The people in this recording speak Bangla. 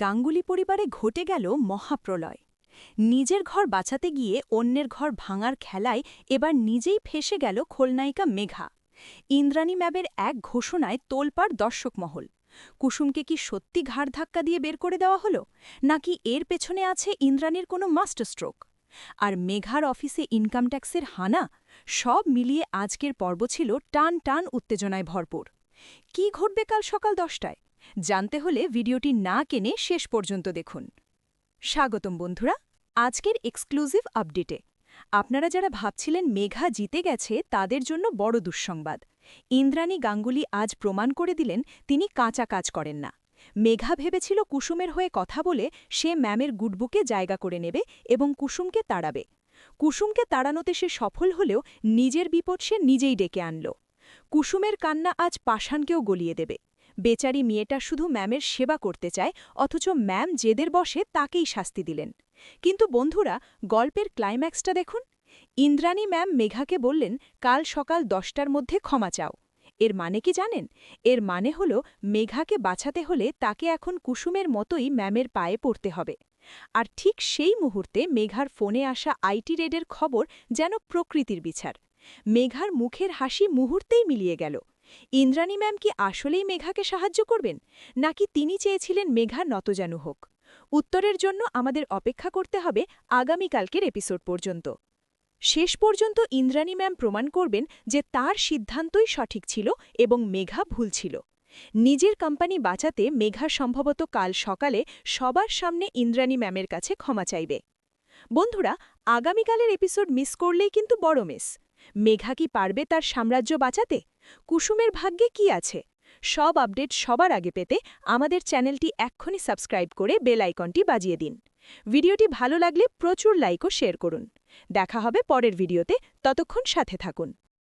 গাঙ্গুলি পরিবারে ঘটে গেল মহাপ্রলয়। নিজের ঘর বাঁচাতে গিয়ে অন্যের ঘর ভাঙার খেলায় এবার নিজেই ফেসে গেল খোলনায়িকা মেঘা। ইন্দ্রাণী ম্যাবের এক ঘোষণায় তোলপাড় দর্শক মহল। কুসুমকে কি সত্যি ঘাড় ধাক্কা দিয়ে বের করে দেওয়া হলো? নাকি এর পেছনে আছে ইন্দ্রাণীর কোনো মাস্টার স্ট্রোক? আর মেঘার অফিসে ইনকাম ট্যাক্সের হানা? সব মিলিয়ে আজকের পর্ব ছিল টান টান উত্তেজনায় ভরপুর। কি ঘটবে কাল সকাল দশটায়? জানতে হলে ভিডিওটি না কেনে শেষ পর্যন্ত দেখুন। স্বাগতম বন্ধুরা, আজকের এক্সক্লুসিভ আপডেটে আপনারা যারা ভাবছিলেন মেঘা জিতে গেছে, তাদের জন্য বড় দুঃসংবাদ। ইন্দ্রাণী গাঙ্গুলি আজ প্রমাণ করে দিলেন তিনি কাঁচা কাজ করেন না। মেঘা ভেবেছিল কুসুমের হয়ে কথা বলে সে ম্যামের গুডবুকে জায়গা করে নেবে এবং কুসুমকে তাড়াবে। কুসুমকে তাড়ানোতে সে সফল হলেও নিজের বিপদ সে নিজেই ডেকে আনল। কুসুমের কান্না আজ পাষাণকেও গলিয়ে দেবে। বেচারি মেয়েটা শুধু ম্যামের সেবা করতে চায়, অথচ ম্যাম যেদের বসে তাকেই শাস্তি দিলেন। কিন্তু বন্ধুরা, গল্পের ক্লাইম্যাক্সটা দেখুন। ইন্দ্রাণী ম্যাম মেঘাকে বললেন, কাল সকাল দশটার মধ্যে ক্ষমা চাও। এর মানে কি জানেন? এর মানে হল, মেঘাকে বাঁচাতে হলে তাকে এখন কুসুমের মতোই ম্যামের পায়ে পড়তে হবে। আর ঠিক সেই মুহূর্তে মেঘার ফোনে আসা আইটি রেডের খবর যেন প্রকৃতির বিচার। মেঘার মুখের হাসি মুহূর্তেই মিলিয়ে গেল। ইন্দ্রাণী ম্যাম কি আসলেই মেঘাকে সাহায্য করবেন, নাকি তিনি চেয়েছিলেন মেঘা নতজানু হোক? উত্তরের জন্য আমাদের অপেক্ষা করতে হবে আগামীকালকের এপিসোড পর্যন্ত। শেষ পর্যন্ত ইন্দ্রাণী ম্যাম প্রমাণ করবেন যে তার সিদ্ধান্তই সঠিক ছিল এবং মেঘা ভুল ছিল। নিজের কোম্পানি বাঁচাতে মেঘা সম্ভবত কাল সকালে সবার সামনে ইন্দ্রাণী ম্যামের কাছে ক্ষমা চাইবে। বন্ধুরা, আগামীকালের এপিসোড মিস করলেই কিন্তু বড় মিস মেঘা কি পারবে তার সাম্রাজ্য বাঁচাতে? কুসুমের ভাগ্যে কি আছে? সব আপডেট সবার আগে পেতে আমাদের চ্যানেলটি এক্ষুনি সাবস্ক্রাইব করে বেল আইকনটি বাজিয়ে দিন। ভিডিওটি ভালো লাগলে প্রচুর লাইক ও শেয়ার করুন। দেখা হবে পরের ভিডিওতে। ততক্ষণ সাথে থাকুন।